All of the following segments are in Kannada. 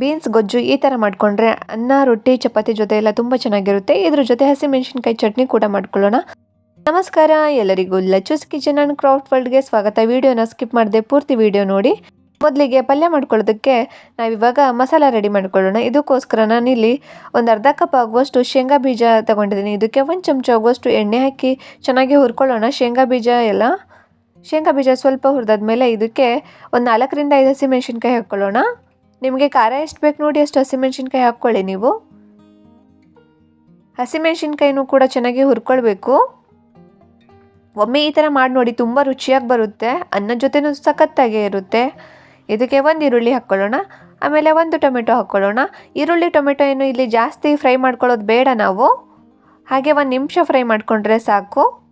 ಬೀನ್ಸ್, ಗೊಜ್ಜು ಈ ಥರ ಮಾಡಿಕೊಂಡ್ರೆ ಅನ್ನ, ರೊಟ್ಟಿ, ಚಪಾತಿ ಜೊತೆ ಎಲ್ಲ ತುಂಬ ಚೆನ್ನಾಗಿರುತ್ತೆ. ಇದ್ರ ಜೊತೆ ಹಸಿಮೆಣಸಿನ್ಕಾಯಿ ಚಟ್ನಿ ಕೂಡ ಮಾಡ್ಕೊಳ್ಳೋಣ. ನಮಸ್ಕಾರ, ಎಲ್ಲರಿಗೂ ಲಚೂಸ್ ಕಿಚನ್ ಆ್ಯಂಡ್ ಕ್ರಾಫ್ಟ್ ವರ್ಲ್ಡ್ಗೆ ಸ್ವಾಗತ. ವಿಡಿಯೋನ ಸ್ಕಿಪ್ ಮಾಡಿದೆ ಪೂರ್ತಿ ವಿಡಿಯೋ ನೋಡಿ. ಮೊದಲಿಗೆ ಪಲ್ಯ ಮಾಡ್ಕೊಳ್ಳೋದಕ್ಕೆ ನಾವಿವಾಗ ಮಸಾಲ ರೆಡಿ ಮಾಡ್ಕೊಳ್ಳೋಣ. ಇದಕ್ಕೋಸ್ಕರ ನಾನಿಲ್ಲಿ ಒಂದು ಅರ್ಧ ಕಪ್ ಆಗುವಷ್ಟು ಶೇಂಗಾ ಬೀಜ ತಗೊಂಡಿದ್ದೀನಿ. ಇದಕ್ಕೆ ಒಂದು ಚಮಚ ಆಗುವಷ್ಟು ಎಣ್ಣೆ ಹಾಕಿ ಚೆನ್ನಾಗಿ ಹುರ್ಕೊಳ್ಳೋಣ. ಶೇಂಗಾ ಬೀಜ ಎಲ್ಲ, ಶೇಂಗಾ ಬೀಜ ಸ್ವಲ್ಪ ಹುರಿದಾದ್ಮೇಲೆ ಇದಕ್ಕೆ ಒಂದು ನಾಲ್ಕರಿಂದ ಐದು ಹಸಿಮೆಣ್ಸಿನ್ಕಾಯಿ ಹಾಕ್ಕೊಳ್ಳೋಣ ನಿಮಗೆ ಖಾರ ಎಷ್ಟು ಬೇಕು ನೋಡಿ ಅಷ್ಟು ಹಸಿಮೆಣ್ಸಿನ್ಕಾಯಿ ಹಾಕ್ಕೊಳ್ಳಿ ನೀವು. ಹಸಿಮೆಣ್ಸಿನ್ಕಾಯಿನೂ ಕೂಡ ಚೆನ್ನಾಗಿ ಹುರ್ಕೊಳ್ಬೇಕು. ಒಮ್ಮೆ ಈ ಥರ ಮಾಡಿ ನೋಡಿ ತುಂಬ ರುಚಿಯಾಗಿ ಬರುತ್ತೆ. ಅನ್ನದ ಜೊತೆನೂ ಸಖತ್ತಾಗೇ ಇರುತ್ತೆ. ಇದಕ್ಕೆ ಒಂದು ಈರುಳ್ಳಿ ಹಾಕ್ಕೊಳ್ಳೋಣ. ಆಮೇಲೆ ಒಂದು ಟೊಮೆಟೊ ಹಾಕ್ಕೊಳ್ಳೋಣ. ಈರುಳ್ಳಿ, ಟೊಮೆಟೊ ಏನು ಇಲ್ಲಿ ಜಾಸ್ತಿ ಫ್ರೈ ಮಾಡ್ಕೊಳ್ಳೋದು ಬೇಡ ನಾವು. ಹಾಗೆ ಒಂದು ನಿಮಿಷ ಫ್ರೈ ಮಾಡಿಕೊಂಡ್ರೆ ಸಾಕು.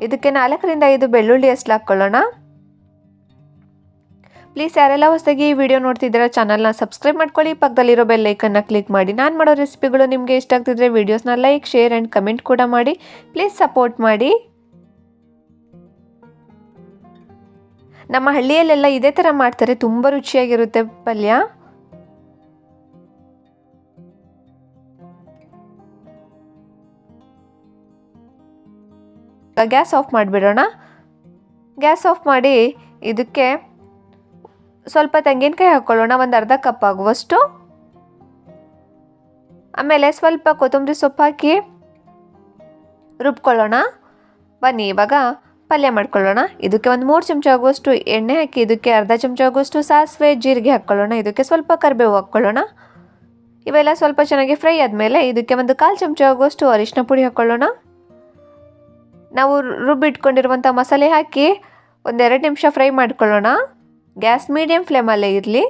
ಇದಕ್ಕೆ ನಾಲ್ಕರಿಂದ ಐದು ಬೆಳ್ಳುಳ್ಳಿ ಅಷ್ಟು ಹಾಕ್ಕೊಳ್ಳೋಣ. ಪ್ಲೀಸ್ ಯಾರೆಲ್ಲ ಹೊಸದಾಗಿ ಈ ವಿಡಿಯೋ ನೋಡ್ತಿದ್ದೀರಾ ಚಾನಲ್ನ ಸಬ್ಸ್ಕ್ರೈಬ್ ಮಾಡ್ಕೊಳ್ಳಿ. ಪಕ್ಕದಲ್ಲಿರೋ ಬೆಲ್ ಲೈಕನ್ನ ಕ್ಲಿಕ್ ಮಾಡಿ. ನಾನು ಮಾಡೋ ರೆಸಿಪಿಗಳು ನಿಮಗೆ ಇಷ್ಟ ಆಗ್ತಿದ್ರೆ ವೀಡಿಯೋಸ್ನ ಲೈಕ್ ಶೇರ್ ಆ್ಯಂಡ್ ಕಮೆಂಟ್ ಕೂಡ ಮಾಡಿ. ಪ್ಲೀಸ್ ಸಪೋರ್ಟ್ ಮಾಡಿ. ನಮ್ಮ ಹಳ್ಳಿಯಲ್ಲೆಲ್ಲ ಇದೇ ಥರ ಮಾಡ್ತಾರೆ. ತುಂಬ ರುಚಿಯಾಗಿರುತ್ತೆ ಪಲ್ಯ. ಗ್ಯಾಸ್ ಆಫ್ ಮಾಡಿಬಿಡೋಣ. ಗ್ಯಾಸ್ ಆಫ್ ಮಾಡಿ ಇದಕ್ಕೆ ಸ್ವಲ್ಪ ತೆಂಗಿನಕಾಯಿ ಹಾಕ್ಕೊಳ್ಳೋಣ ಒಂದು ಅರ್ಧ ಕಪ್ ಆಗುವಷ್ಟು. ಆಮೇಲೆ ಸ್ವಲ್ಪ ಕೊತ್ತಂಬರಿ ಸೊಪ್ಪು ಹಾಕಿ ರುಬ್ಕೊಳ್ಳೋಣ. ಬನ್ನಿ, ಇವಾಗ ಪಲ್ಯ ಮಾಡ್ಕೊಳ್ಳೋಣ. ಇದಕ್ಕೆ ಒಂದು ಮೂರು ಚಮಚ ಆಗುವಷ್ಟು ಎಣ್ಣೆ ಹಾಕಿ, ಇದಕ್ಕೆ ಅರ್ಧ ಚಮಚ ಆಗುವಷ್ಟು ಸಾಸಿವೆ, ಜೀರಿಗೆ ಹಾಕ್ಕೊಳ್ಳೋಣ ಇದಕ್ಕೆ ಸ್ವಲ್ಪ ಕರಿಬೇವು ಹಾಕ್ಕೊಳ್ಳೋಣ ಇವೆಲ್ಲ ಸ್ವಲ್ಪ ಚೆನ್ನಾಗಿ ಫ್ರೈ ಆದಮೇಲೆ ಇದಕ್ಕೆ ಒಂದು ಕಾಲು ಚಮಚ ಆಗುವಷ್ಟು ಅರಿಶಿನ ಪುಡಿ ಹಾಕ್ಕೊಳ್ಳೋಣ ನಾವು ರುಬ್ಬಿಟ್ಕೊಂಡಿರುವಂಥ ಮಸಾಲೆ ಹಾಕಿ ಒಂದೆರಡು ನಿಮಿಷ ಫ್ರೈ ಮಾಡ್ಕೊಳ್ಳೋಣ. ಗ್ಯಾಸ್ ಮೀಡಿಯಮ್ ಫ್ಲೇಮಲ್ಲೇ ಇರಲಿ.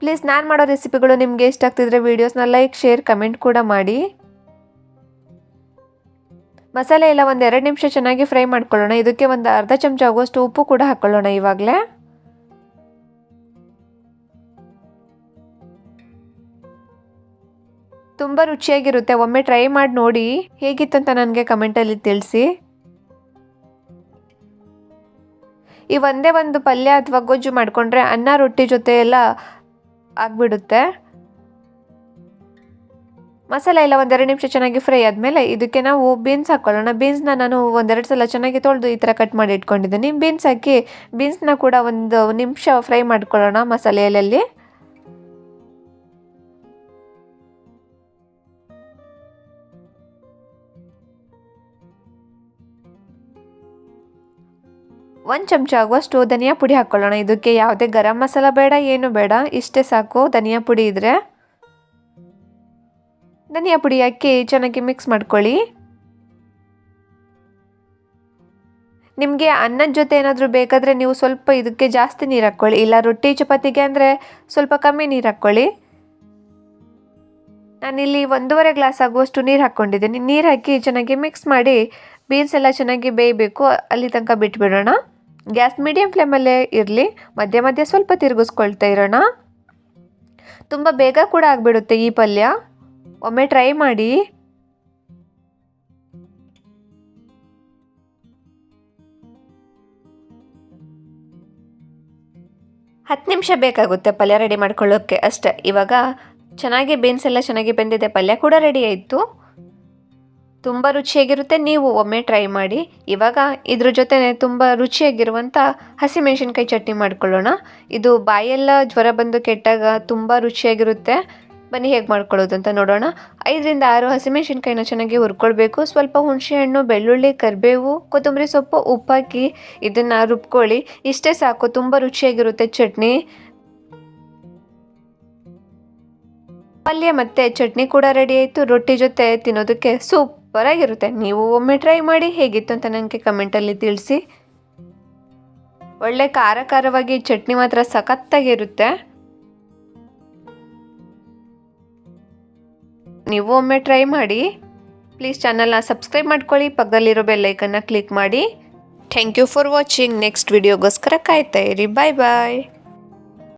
ಪ್ಲೀಸ್ ನಾನು ಮಾಡೋ ರೆಸಿಪಿಗಳು ನಿಮಗೆ ಇಷ್ಟ ಆಗ್ತಿದ್ರೆ ವೀಡಿಯೋಸ್ನ ಲೈಕ್, ಶೇರ್, ಕಮೆಂಟ್ ಕೂಡ ಮಾಡಿ. ಮಸಾಲೆ ಎಲ್ಲ ಒಂದು ಎರಡು ನಿಮಿಷ ಚೆನ್ನಾಗಿ ಫ್ರೈ ಮಾಡ್ಕೊಳ್ಳೋಣ. ಇದಕ್ಕೆ ಒಂದು ಅರ್ಧ ಚಮಚ ಆಗುವಷ್ಟು ಉಪ್ಪು ಕೂಡ ಹಾಕ್ಕೊಳ್ಳೋಣ ಇವಾಗಲೇ. ತುಂಬ ರುಚಿಯಾಗಿರುತ್ತೆ. ಒಮ್ಮೆ ಟ್ರೈ ಮಾಡಿ ನೋಡಿ ಹೇಗಿತ್ತು ಅಂತ ನನಗೆ ಕಮೆಂಟಲ್ಲಿ ತಿಳಿಸಿ. ಈ ಒಂದೇ ಒಂದು ಪಲ್ಯ ಅಥವಾ ಗೊಜ್ಜು ಮಾಡಿಕೊಂಡ್ರೆ ಅನ್ನ, ರೊಟ್ಟಿ ಜೊತೆ ಎಲ್ಲ ಆಗಿಬಿಡುತ್ತೆ. ಮಸಾಲೆ ಎಲ್ಲ ಒಂದೆರಡು ನಿಮಿಷ ಚೆನ್ನಾಗಿ ಫ್ರೈ ಆದಮೇಲೆ ಇದಕ್ಕೆ ನಾವು ಬೀನ್ಸ್ ಹಾಕ್ಕೊಳ್ಳೋಣ ಬೀನ್ಸ್ನ ನಾನು ಒಂದೆರಡು ಸಲ ಚೆನ್ನಾಗಿ ತೊಳೆದು ಈ ಥರ ಕಟ್ ಮಾಡಿ ಇಟ್ಕೊಂಡಿದ್ದೀನಿ. ಬೀನ್ಸ್ ಹಾಕಿ ಬೀನ್ಸ್ನ ಕೂಡ ಒಂದು ನಿಮಿಷ ಫ್ರೈ ಮಾಡ್ಕೊಳ್ಳೋಣ ಮಸಾಲೆಯಲ್ಲಿ. ಒಂದು ಚಮಚ ಆಗುವಷ್ಟು ಧನಿಯಾ ಪುಡಿ ಹಾಕ್ಕೊಳ್ಳೋಣ ಇದಕ್ಕೆ ಯಾವುದೇ ಗರಂ ಮಸಾಲ ಬೇಡ, ಏನು ಬೇಡ. ಇಷ್ಟೇ ಸಾಕು. ಧನಿಯಾ ಪುಡಿ ಇದ್ದರೆ ಧನಿಯಾ ಪುಡಿ ಹಾಕಿ ಚೆನ್ನಾಗಿ ಮಿಕ್ಸ್ ಮಾಡ್ಕೊಳ್ಳಿ. ನಿಮಗೆ ಅನ್ನದ ಜೊತೆ ಏನಾದರೂ ಬೇಕಾದರೆ ನೀವು ಸ್ವಲ್ಪ ಇದಕ್ಕೆ ಜಾಸ್ತಿ ನೀರು ಹಾಕ್ಕೊಳ್ಳಿ ಇಲ್ಲ, ರೊಟ್ಟಿ, ಚಪಾತಿಗೆ ಅಂದರೆ ಸ್ವಲ್ಪ ಕಮ್ಮಿ ನೀರು ಹಾಕ್ಕೊಳ್ಳಿ ನಾನಿಲ್ಲಿ ಒಂದೂವರೆ ಗ್ಲಾಸ್ ಆಗುವಷ್ಟು ನೀರು ಹಾಕ್ಕೊಂಡಿದ್ದೀನಿ ನೀರು ಹಾಕಿ ಚೆನ್ನಾಗಿ ಮಿಕ್ಸ್ ಮಾಡಿ ಬೀನ್ಸ್ ಎಲ್ಲ ಚೆನ್ನಾಗಿ ಬೇಯಬೇಕು. ಅಲ್ಲಿ ತನಕ ಬಿಟ್ಬಿಡೋಣ. ಗ್ಯಾಸ್ ಮೀಡಿಯಮ್ ಫ್ಲೇಮಲ್ಲೇ ಇರಲಿ, ಮಧ್ಯ ಮಧ್ಯ ಸ್ವಲ್ಪ ತಿರುಗಿಸ್ಕೊಳ್ತಾ ಇರೋಣ. ತುಂಬ ಬೇಗ ಕೂಡ ಆಗಿಬಿಡುತ್ತೆ ಈ ಪಲ್ಯ. ಒಮ್ಮೆ ಟ್ರೈ ಮಾಡಿ. ಹತ್ತು ನಿಮಿಷ ಬೇಕಾಗುತ್ತೆ ಪಲ್ಯ ರೆಡಿ ಮಾಡ್ಕೊಳ್ಳೋಕ್ಕೆ. ಅಷ್ಟೆ, ಇವಾಗ ಚೆನ್ನಾಗಿ ಬೀನ್ಸ್ ಎಲ್ಲ ಚೆನ್ನಾಗಿ ಬೆಂದಿದೆ, ಪಲ್ಯ ಕೂಡ ರೆಡಿ ಆಯಿತು. ತುಂಬ ರುಚಿಯಾಗಿರುತ್ತೆ. ನೀವು ಒಮ್ಮೆ ಟ್ರೈ ಮಾಡಿ. ಇವಾಗ ಇದ್ರ ಜೊತೆ ತುಂಬ ರುಚಿಯಾಗಿರುವಂಥ ಹಸಿಮೆಣ್ಸಿನ್ಕಾಯಿ ಚಟ್ನಿ ಮಾಡ್ಕೊಳ್ಳೋಣ. ಇದು ಬಾಯೆಲ್ಲ ಜ್ವರ ಬಂದು ಕೆಟ್ಟಾಗ ತುಂಬ ರುಚಿಯಾಗಿರುತ್ತೆ. ಬನ್ನಿ ಹೇಗೆ ಮಾಡ್ಕೊಳ್ಳೋದು ಅಂತ ನೋಡೋಣ. ಐದರಿಂದ ಆರು ಹಸಿಮೆಣ್ಸಿನ್ಕಾಯಿನ ಚೆನ್ನಾಗಿ ಹುರ್ಕೊಳ್ಬೇಕು. ಸ್ವಲ್ಪ ಹುಣಸೆಹಣ್ಣು, ಬೆಳ್ಳುಳ್ಳಿ, ಕರಿಬೇವು, ಕೊತ್ತಂಬರಿ ಸೊಪ್ಪು, ಉಪ್ಪಾಕಿ ಇದನ್ನು ರುಬ್ಕೊಳ್ಳಿ. ಇಷ್ಟೇ ಸಾಕು, ತುಂಬ ರುಚಿಯಾಗಿರುತ್ತೆ ಚಟ್ನಿ. ಪಲ್ಯ ಮತ್ತು ಚಟ್ನಿ ಕೂಡ ರೆಡಿ ಆಯಿತು. ರೊಟ್ಟಿ ಜೊತೆ ತಿನ್ನೋದಕ್ಕೆ ಸೂಪರಾಗಿರುತ್ತೆ ನೀವು ಒಮ್ಮೆ ಟ್ರೈ ಮಾಡಿ ಹೇಗಿತ್ತು ಅಂತ ನನಗೆ ಕಮೆಂಟಲ್ಲಿ ತಿಳಿಸಿ. ಒಳ್ಳೆ ಖಾರ ಖಾರವಾಗಿ ಚಟ್ನಿ ಮಾತ್ರ ಸಖತ್ತಾಗಿರುತ್ತೆ. ನೀವು ಒಮ್ಮೆ ಟ್ರೈ ಮಾಡಿ. ಪ್ಲೀಸ್ ಚಾನಲ್ನ ಸಬ್ಸ್ಕ್ರೈಬ್ ಮಾಡ್ಕೊಳ್ಳಿ. ಪಕ್ಕದಲ್ಲಿರೋ ಬೆಲ್ಲೈಕನ್ನ ಕ್ಲಿಕ್ ಮಾಡಿ. Thank you for watching next ವಿಡಿಯೋಗೋಸ್ಕರ ಕಾಯ್ತಾ ಇರಿ. ಬಾಯ್ ಬಾಯ್